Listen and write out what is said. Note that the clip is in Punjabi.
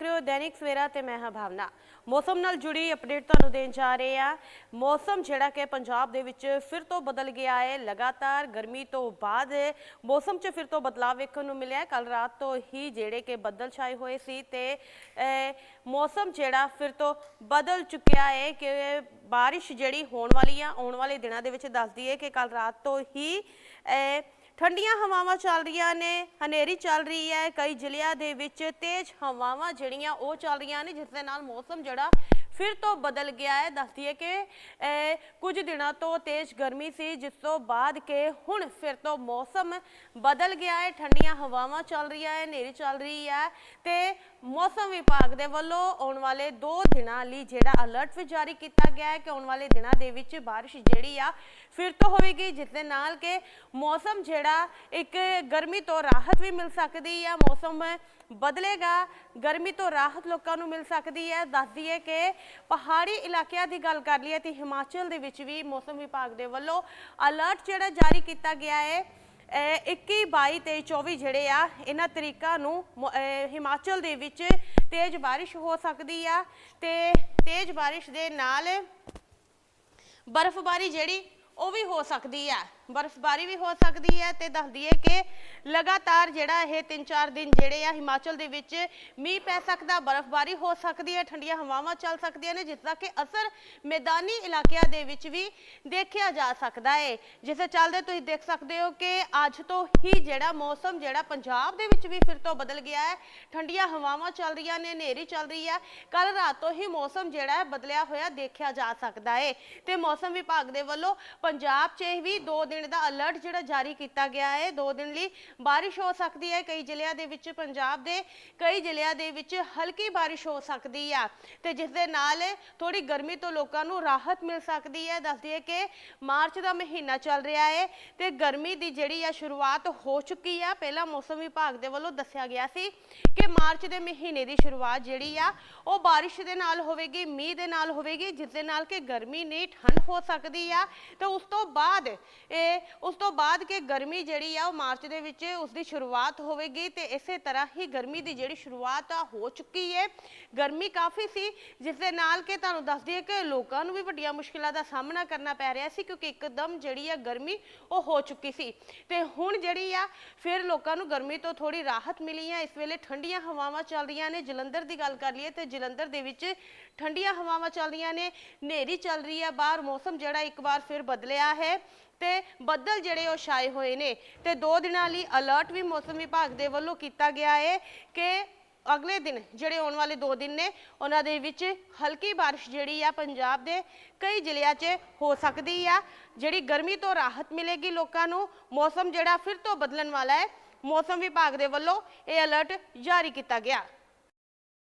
ਦੇਖ ਰਹੇ ਹੋ, ਦੈਨਿਕ ਸਵੇਰਾ ਤੇ ਮੈਂ ਹਾਂ ਭਾਵਨਾ। ਮੌਸਮ ਨਾਲ ਜੁੜੀ ਅਪਡੇਟ ਤੁਹਾਨੂੰ ਦੇਣ ਜਾ ਰਹੇ ਆ ਮੌਸਮ ਜਿਹੜਾ ਕਿ ਪੰਜਾਬ ਦੇ ਵਿੱਚ ਫਿਰ ਤੋਂ ਬਦਲ ਗਿਆ ਹੈ, ਲਗਾਤਾਰ ਗਰਮੀ ਤੋਂ ਬਾਅਦ ਮੌਸਮ 'ਚ ਫਿਰ ਤੋਂ ਬਦਲਾਅ ਵੇਖਣ ਨੂੰ ਮਿਲਿਆ ਕੱਲ ਰਾਤ ਤੋਂ ਹੀ ਜਿਹੜੇ ਕਿ ਬੱਦਲ ਛਾਏ ਹੋਏ ਸੀ ਤੇ ਮੌਸਮ ਜਿਹੜਾ ਫਿਰ ਤੋਂ ਬਦਲ ਚੁੱਕਿਆ ਹੈ ਕਿ ਬਾਰਿਸ਼ ਜਿਹੜੀ ਹੋਣ ਵਾਲੀ ਆ, ਆਉਣ ਵਾਲੇ ਦਿਨਾਂ ਦੇ ਵਿੱਚ ਦੱਸਦੀ ਹੈ ਕਿ ਕੱਲ ਰਾਤ ਤੋਂ ਹੀ ਠੰਡੀਆਂ ਹਵਾਵਾਂ ਚੱਲ ਰਹੀਆਂ ਨੇ, ਹਨੇਰੀ ਚੱਲ ਰਹੀ ਹੈ, ਕਈ ਜ਼ਿਲ੍ਹਿਆਂ ਦੇ ਵਿੱਚ ਤੇਜ਼ ਹਵਾਵਾਂ ਜਿਹੜੀਆਂ ਉਹ ਚੱਲ ਰਹੀਆਂ ਨੇ, ਜਿਸ ਦੇ ਨਾਲ ਮੌਸਮ ਜਿਹੜਾ ਫਿਰ ਤੋਂ ਬਦਲ ਗਿਆ ਹੈ। ਦੱਸਦੀ ਹੈ ਕਿ ਕੁਝ ਦਿਨਾਂ ਤੋਂ ਤੇਜ਼ ਗਰਮੀ ਸੀ, ਜਿਸ ਤੋਂ ਬਾਅਦ ਕਿ ਹੁਣ ਫਿਰ ਤੋਂ ਮੌਸਮ ਬਦਲ ਗਿਆ ਹੈ। ਠੰਡੀਆਂ ਹਵਾਵਾਂ ਚੱਲ ਰਹੀਆਂ ਹੈ, ਹਨੇਰੀ ਚੱਲ ਰਹੀ ਹੈ ਤੇ ਮੌਸਮ ਵਿਭਾਗ ਦੇ ਵੱਲੋਂ ਆਉਣ ਵਾਲੇ 2 ਦਿਨਾਂ ਲਈ ਜਿਹੜਾ ਅਲਰਟ ਵੀ ਜਾਰੀ ਕੀਤਾ ਗਿਆ ਹੈ ਕਿ ਆਉਣ ਵਾਲੇ ਦਿਨਾਂ ਦੇ ਵਿੱਚ ਬਾਰਿਸ਼ ਜਿਹੜੀ ਆ ਫਿਰ ਤੋਂ ਹੋਵੇਗੀ, ਜਿਸ ਦੇ ਨਾਲ ਕਿ ਮੌਸਮ ਜਿਹੜਾ ਇੱਕ ਗਰਮੀ ਤੋਂ ਰਾਹਤ ਵੀ ਮਿਲ ਸਕਦੀ ਹੈ ਮੌਸਮ ਬਦਲੇਗਾ, ਗਰਮੀ ਤੋਂ ਰਾਹਤ ਲੋਕਾਂ ਨੂੰ ਮਿਲ ਸਕਦੀ ਹੈ। ਦੱਸਦੀ ਹੈ ਕਿ ਪਹਾੜੀ ਇਲਾਕਿਆਂ ਦੀ ਗੱਲ ਕਰ ਲਈਏ ਤੇ ਹਿਮਾਚਲ ਦੇ ਵਿੱਚ ਵੀ ਮੌਸਮ ਵਿਭਾਗ ਦੇ ਵੱਲੋਂ ਅਲਰਟ ਜਿਹੜਾ ਜਾਰੀ ਕੀਤਾ ਗਿਆ ਹੈ, ਅਹ 21 22 ਤੇ 24 ਜਿਹੜੇ ਆ, ਇਹਨਾਂ ਤਰੀਕਾਂ ਨੂੰ ਹਿਮਾਚਲ ਦੇ ਵਿੱਚ ਤੇਜ਼ ਬਾਰਿਸ਼ ਹੋ ਸਕਦੀ ਆ ਤੇ ਤੇਜ਼ ਬਾਰਿਸ਼ ਦੇ ਨਾਲ ਬਰਫ਼ਬਾਰੀ ਜਿਹੜੀ ਉਹ ਵੀ ਹੋ ਸਕਦੀ ਹੈ ਬਰਫ਼ਬਾਰੀ ਵੀ ਹੋ ਸਕਦੀ ਹੈ ਤੇ ਦੱਸਦੀ ਹੈ ਕਿ ਲਗਾਤਾਰ ਜਿਹੜਾ ਇਹ 3-4 ਦਿਨ ਜਿਹੜੇ ਆ ਹਿਮਾਚਲ ਦੇ ਵਿੱਚ ਮੀਂਹ ਪੈ ਸਕਦਾ, ਬਰਫ਼ਬਾਰੀ ਹੋ ਸਕਦੀ ਹੈ, ਠੰਡੀਆਂ ਹਵਾਵਾਂ ਚੱਲ ਸਕਦੀਆਂ ਨੇ, ਜਿਸ ਦਾ ਕਿ ਅਸਰ ਮੈਦਾਨੀ ਇਲਾਕਿਆਂ ਦੇ ਵਿੱਚ ਵੀ ਦੇਖਿਆ ਜਾ ਸਕਦਾ ਹੈ ਜਿਸ ਦੇ ਚੱਲਦੇ ਤੁਸੀਂ ਦੇਖ ਸਕਦੇ ਹੋ ਕਿ ਅੱਜ ਤੋਂ ਹੀ ਜਿਹੜਾ ਮੌਸਮ, ਜਿਹੜਾ ਪੰਜਾਬ ਦੇ ਵਿੱਚ ਵੀ ਫਿਰ ਤੋਂ ਬਦਲ ਗਿਆ ਹੈ। ਠੰਡੀਆਂ ਹਵਾਵਾਂ ਚੱਲ ਰਹੀਆਂ ਨੇ, ਹਨੇਰੀ ਚੱਲ ਰਹੀ ਹੈ। ਕੱਲ ਰਾਤ ਤੋਂ ਹੀ ਮੌਸਮ ਜਿਹੜਾ ਹੈ ਬਦਲਿਆ ਹੋਇਆ ਦੇਖਿਆ ਜਾ ਸਕਦਾ ਹੈ ਤੇ ਮੌਸਮ ਵਿਭਾਗ ਦੇ ਵੱਲੋਂ ਪੰਜਾਬ 'ਚ ਵੀ 2 ਦਿਨ ਦਾ ਅਲਰਟ ਜਿਹੜਾ ਜਾਰੀ ਕੀਤਾ ਗਿਆ ਹੈ 2 ਦਿਨ ਲਈ ਬਾਰਿਸ਼ ਹੋ ਸਕਦੀ ਹੈ। ਕਈ ਜ਼ਿਲ੍ਹਿਆਂ ਦੇ ਵਿੱਚ, ਪੰਜਾਬ ਦੇ ਕਈ ਜ਼ਿਲ੍ਹਿਆਂ ਦੇ ਵਿੱਚ ਹਲਕੀ ਬਾਰਿਸ਼ ਹੋ ਸਕਦੀ ਆ। ਤੇ ਜਿਸ ਦੇ ਨਾਲ ਥੋੜੀ ਗਰਮੀ ਤੋਂ ਲੋਕਾਂ ਨੂੰ ਰਾਹਤ ਮਿਲ ਸਕਦੀ ਹੈ। ਦੱਸਦੀ ਹੈ ਕਿ ਮਾਰਚ ਦਾ ਮਹੀਨਾ ਚੱਲ ਰਿਹਾ ਹੈ ਤੇ ਗਰਮੀ ਦੀ ਜਿਹੜੀ ਆ ਸ਼ੁਰੂਆਤ ਹੋ ਚੁੱਕੀ ਆ। ਪਹਿਲਾਂ ਮੌਸਮ ਵਿਭਾਗ ਦੇ ਵੱਲੋਂ ਦੱਸਿਆ ਗਿਆ ਸੀ ਕਿ ਮਾਰਚ ਦੇ ਮਹੀਨੇ ਦੀ ਸ਼ੁਰੂਆਤ ਜਿਹੜੀ ਆ, ਉਹ ਬਾਰਿਸ਼ ਦੇ ਨਾਲ ਹੋਵੇਗੀ, ਮੀਂਹ ਦੇ ਨਾਲ ਹੋਵੇਗੀ, ਜਿਸ ਦੇ ਨਾਲ ਕਿ ਗਰਮੀ ਨਹੀਂ ਠੰਡ ਹੋ ਸਕਦੀ ਆ। ਤੇ ਉਸ ਤੋਂ ਬਾਅਦ ਇਹ, ਉਸ ਤੋਂ ਬਾਅਦ ਕਿ ਗਰਮੀ ਜਿਹੜੀ ਆ, ਉਹ ਮਾਰਚ ਦੇ ਵਿੱਚ ਉਸ ਦੀ ਸ਼ੁਰੂਆਤ ਹੋਵੇਗੀ ਤੇ ਇਸੇ ਤਰ੍ਹਾਂ ਹੀ ਗਰਮੀ ਦੀ ਜਿਹੜੀ ਸ਼ੁਰੂਆਤ ਆ, ਹੋ ਚੁੱਕੀ ਹੈ। ਗਰਮੀ ਕਾਫੀ ਸੀ, ਜਿਸ ਦੇ ਨਾਲ ਕਿ ਤੁਹਾਨੂੰ ਦੱਸ ਦਈਏ ਕਿ ਲੋਕਾਂ ਨੂੰ ਵੀ ਵੱਡੀਆਂ ਮੁਸ਼ਕਿਲਾਂ ਦਾ ਸਾਹਮਣਾ ਕਰਨਾ ਪੈ ਰਿਹਾ ਸੀ, ਕਿਉਂਕਿ ਇੱਕਦਮ ਜਿਹੜੀ ਆ ਗਰਮੀ ਉਹ ਹੋ ਚੁੱਕੀ ਸੀ। ਤੇ ਹੁਣ ਜਿਹੜੀ ਆ, ਫਿਰ ਲੋਕਾਂ ਨੂੰ ਗਰਮੀ ਤੋਂ ਥੋੜੀ ਰਾਹਤ ਮਿਲੀ ਆ। ਇਸ ਵੇਲੇ ਠੰਡੀਆਂ ਹਵਾਵਾਂ ਚੱਲ ਰਹੀਆਂ ਨੇ। ਜਲੰਧਰ ਦੀ ਗੱਲ ਕਰ ਲਈਏ ਤੇ ਜਲੰਧਰ ਦੇ ਵਿੱਚ ਠੰਡੀਆਂ ਹਵਾਵਾਂ ਚੱਲ ਰਹੀਆਂ ਨੇ। ਹਨੇਰੀ ਚੱਲ ਰਹੀ ਆ। ਬਾਹਰ ਮੌਸਮ ਜਿਹੜਾ ਇੱਕ ਵਾਰ ਫਿਰ ਬਦਲਿਆ ਹੈ। ਤੇ ਬੱਦਲ ਜਿਹੜੇ ਉਹ ਛਾਏ ਹੋਏ ਨੇ। ਤੇ ਦੋ ਦਿਨਾਂ ਲਈ ਅਲਰਟ ਵੀ ਮੌਸਮ ਵਿਭਾਗ ਦੇ ਵੱਲੋਂ ਕੀਤਾ ਗਿਆ ਹੈ ਕਿ ਅਗਲੇ ਦਿਨ ਜਿਹੜੇ ਆਉਣ ਵਾਲੇ 2 ਦਿਨ ਨੇ, ਉਹਨਾਂ ਦੇ ਵਿੱਚ ਹਲਕੀ ਬਾਰਿਸ਼ ਜਿਹੜੀ ਆ ਪੰਜਾਬ ਦੇ ਕਈ ਜ਼ਿਲ੍ਹਿਆਂ 'ਚ ਹੋ ਸਕਦੀ ਆ। ਜਿਹੜੀ ਗਰਮੀ ਤੋਂ ਰਾਹਤ ਮਿਲੇਗੀ ਲੋਕਾਂ ਨੂੰ, ਮੌਸਮ ਜਿਹੜਾ ਫਿਰ ਤੋਂ ਬਦਲਣ ਵਾਲਾ ਹੈ ਮੌਸਮ ਵਿਭਾਗ ਦੇ ਵੱਲੋਂ ਇਹ ਅਲਰਟ ਜਾਰੀ ਕੀਤਾ ਗਿਆ।